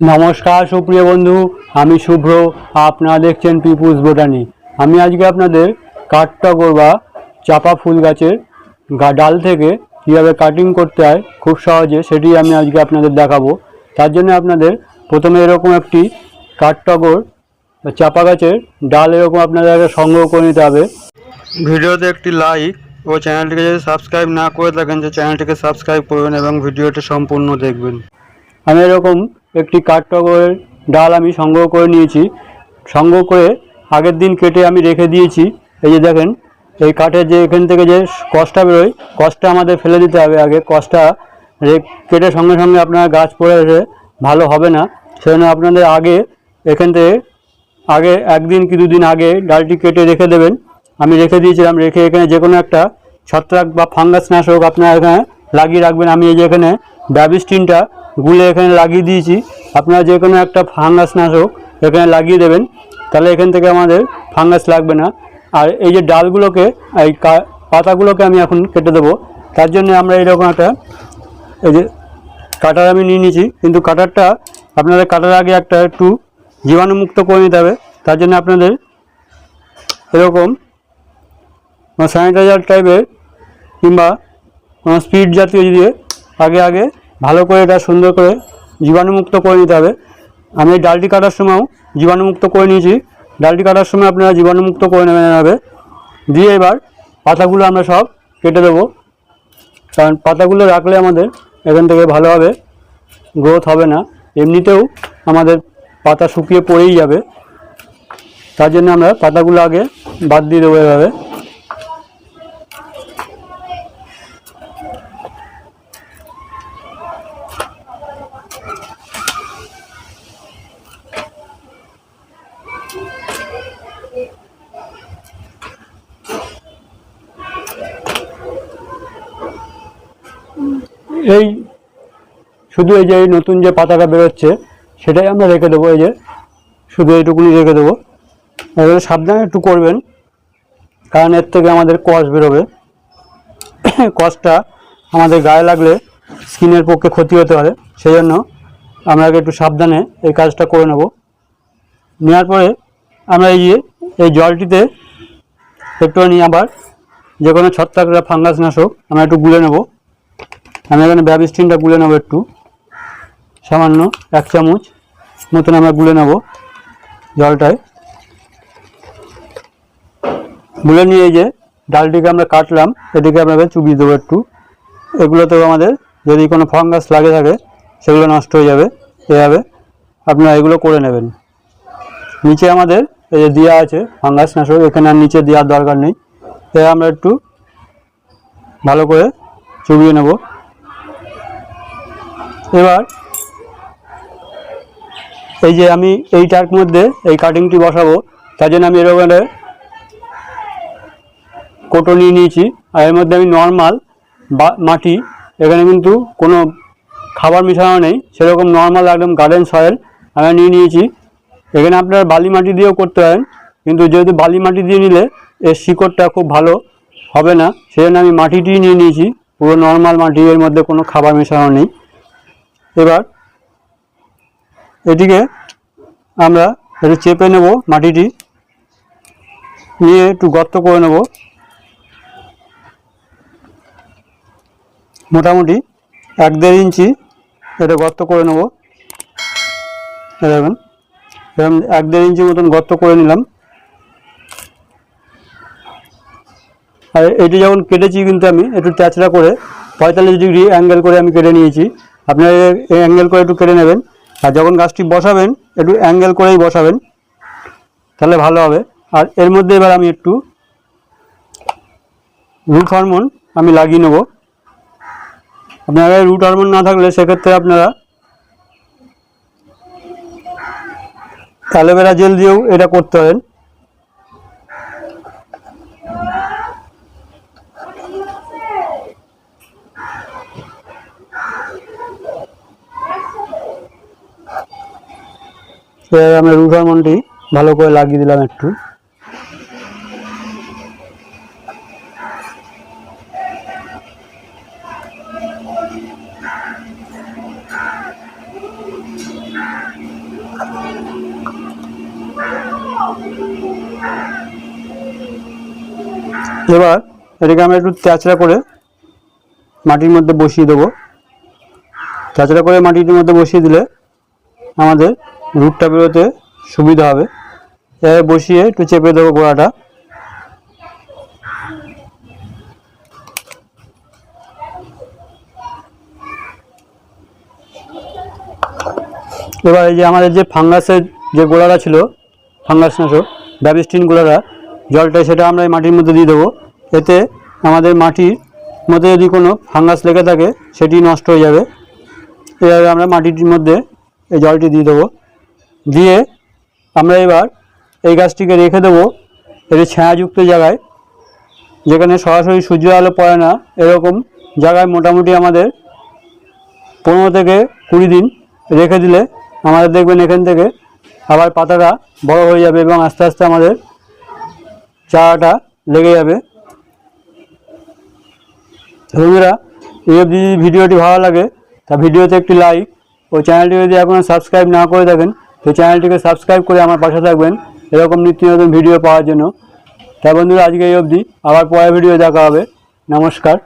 নমস্কার সুপ্রিয় বন্ধু আমি শুভ্র আপনারা দেখছেন পিপুস বোটানি। আমি আজকে আপনাদের কাঠটগর বা চাপা ফুল গাছের ডাল থেকে কীভাবে কাটিং করতে হয় খুব সহজে সেটি আমি আজকে আপনাদের দেখাবো। তার জন্য আপনাদের প্রথমে এরকম একটি কাঠটগর চাপা গাছের ডাল এরকম আপনাদের আগে সংগ্রহ করে নিতে হবে। ভিডিওতে একটি লাইক ও চ্যানেলটিকে যদি সাবস্ক্রাইব না করে থাকেন যে চ্যানেলটিকে সাবস্ক্রাইব করবেন এবং ভিডিওটি সম্পূর্ণ দেখবেন। আমি এরকম একটি কাঠটগরের ডাল আমি সংগ্রহ করে নিয়েছি। সংগ্রহ করে আগের দিন কেটে আমি রেখে দিয়েছি। এই যে দেখেন, এই কাঠের যে এখান থেকে যে কষটা বেরোয় কষটা আমাদের ফেলে দিতে হবে আগে। কষটা রে- কেটে সঙ্গে সঙ্গে আপনার গাছ পড়ে এসে ভালো হবে না। সেজন্য আপনাদের আগে এখান থেকে আগে একদিন কি দুদিন আগে ডালটি কেটে রেখে দেবেন। আমি রেখে দিয়েছিলাম, রেখে এখানে যে কোনো একটা ছত্রাক বা ফাঙ্গাস নাশক আপনার এখানে লাগিয়ে রাখবেন। আমি এই যে এখানে ব্যাবিস্টিনটা গুলে এখানে লাগিয়ে দিয়েছি। আপনারা যে কোনো একটা ফাঙ্গাস নাশক এখানে লাগিয়ে দেবেন। তাহলে এখান থেকে আমাদের ফাঙ্গাস লাগবে না। আর এই যে ডালগুলোকে, এই পাতাগুলোকে আমি এখন কেটে দেবো। তার জন্য আমরা এরকম একটা, এই যে কাটার আমি নিয়ে নিয়েছি। কিন্তু কাটারটা আপনাদের কাটার আগে একটা একটু জীবাণুমুক্ত করে নিতে হবে। তার জন্য আপনাদের এরকম স্যানিটাইজার টাইপের কিংবা স্পিড জাতীয় দিয়ে আগে আগে ভালো করে এটা সুন্দর করে জীবাণুমুক্ত করে নিতে হবে। আমি এই ডালটি কাটার সময়ও জীবাণুমুক্ত করে নিয়েছি। ডালটি কাটার সময় আপনারা জীবাণুমুক্ত করে নেবেন হবে দিয়ে এবার পাতাগুলো আমরা সব কেটে দেবো। কারণ পাতাগুলো রাখলে আমাদের এখান থেকে ভালোভাবে গ্রোথ হবে না। এমনিতেও আমাদের পাতা শুকিয়ে পড়েই যাবে। তার জন্য আমরা পাতাগুলো আগে বাদ দিয়ে দেবো এভাবে। এই শুধু এই যে এই নতুন যে পাতাটা বেরোচ্ছে, সেটাই আমরা রেখে দেবো, এই যে শুধু এইটুকুনি রেখে দেবো। এবারে সাবধানে একটু করবেন, কারণ এর থেকে আমাদের কষ বেরোবে। কষটা আমাদের গায়ে লাগলে স্কিনের পক্ষে ক্ষতি হতে পারে সেই জন্য আমরা একটু সাবধানে এই কাজটা করে নেব। নেওয়ার পরে আমরা এই এই জলটিতে একটুখানি আবার যে কোনো ছত্রাকটা ফাঙ্গাস নাশক আমরা একটু গুলে নেব। আমি এখানে ব্যাবিস্টিনটা গুলে নেব একটু। সামান্য এক চামচ মতন আমরা গুলে নেব জলটায়। গুলে নিয়ে যে ডালটিকে আমরা কাটলাম এটিকে এবার চুবিয়ে দেবো একটু। এগুলোতেও আমাদের যদি কোনো ফাঙ্গাস লাগে থাকে, সেগুলো নষ্ট হয়ে যাবে, এভাবে আপনারা এগুলো করে নেবেন। নিচে আমাদের এই যে দেওয়া আছে ফাঙ্গাস নাশক এখানে আর নিচে দেওয়ার দরকার নেই। এ আমরা একটু ভালো করে চুবিয়ে নেব। এবার এই যে আমি এইটার মধ্যে এই কাটিংটি বসাবো, তার জন্য আমি এরকম কোটো নিয়ে নিয়েছি, আর এর মধ্যে আমি নর্মাল মাটি, এখানে কিন্তু কোনো খাবার মেশানো নেই, সেরকম নর্মাল একদম গার্ডেন সয়েল আমি নিয়ে নিয়েছি। এখানে আপনারা বালি মাটি দিয়েও করতে পারেন, কিন্তু যেহেতু বালি মাটি দিয়ে নিলে এর শিকড়টা খুব ভালো হবে না, সেজন্য আমি মাটিটি নিয়ে নিয়েছি, পুরো নর্মাল মাটি, এর মধ্যে কোনো খাবার মেশানো নেই। এবার এটিকে আমরা একটু চেপে নেব মাটিটি, নিয়ে একটু গর্ত করে নেব। মোটামুটি এক দেড় ইঞ্চি এটা গর্ত করে নেব। দেখুন এরকম এক দেড় ইঞ্চি মতন গর্ত করে নিলাম। আর এটি যখন কেটেছি কিন্তু আমি একটু ট্যাচড়া করে পঁয়তাল্লিশ ডিগ্রি অ্যাঙ্গেল করে আমি কেটে নিয়েছি। আপনারা অ্যাঙ্গেল করে একটু কেটে নেবেন। আর যখন গাছটি বসাবেন, একটু অ্যাঙ্গেল করেই বসাবেন, তাহলে ভালো হবে। আর এর মধ্যে এবার আমি একটু রুট হরমোন আমি লাগিয়ে নেব। আপনারা রুট হরমোন না থাকলে সেক্ষেত্রে আপনারা অ্যালোভেরা জেল দিয়েও এটা করতে পারেন। আমরা রুট হরমোনটি ভালো করে লাগিয়ে দিলাম একটু। এবার এটাকে আমরা একটু ত্যাচড়া করে মাটির মধ্যে বসিয়ে দেবো। ত্যাচড়া করে মাটির মধ্যে বসিয়ে দিলে আমাদের রুটটা বেরোতে সুবিধা হবে। এভাবে বসিয়ে একটু চেপে দেবো গোড়াটা। এবার এই যে আমাদের যে ফাঙ্গাসের যে গোড়াটা ছিল ফাঙ্গাস নাশক ব্যাবিস্টিন গোড়াটা, জলটা সেটা আমরা এই মাটির মধ্যে দিয়ে দেবো। এতে আমাদের মাটির মধ্যে যদি কোনো ফাঙ্গাস লেগে থাকে, সেটি নষ্ট হয়ে যাবে। এভাবে আমরা মাটির মধ্যে এই জলটি দিয়ে দেবো। দিয়ে আমরা এবার এই গাছটিকে রেখে দেবো এটি ছায়াযুক্ত জায়গায়, যেখানে সরাসরি সূর্য আলো পড়ে না, এরকম জায়গায় মোটামুটি আমাদের পনেরো থেকে কুড়ি দিন রেখে দিলে আমাদের দেখবেন এখান থেকে আবার পাতাটা বড় হয়ে যাবে এবং আস্তে আস্তে আমাদের চারাটা লেগে যাবে। বন্ধুরা, এই যদি ভিডিওটি ভালো লাগে, তা ভিডিওতে একটি লাইক ও চ্যানেলটি যদি এখনও সাবস্ক্রাইব না করে থাকেন তো চ্যানেলটিকে সাবস্ক্রাইব করে আমার পাশে থাকবেন। এরকম নিত্য নতুন ভিডিও পাওয়ার জন্য। তাই বন্ধুরা, আজকে এই অবধি। আবার পরের ভিডিও দেখা হবে। নমস্কার।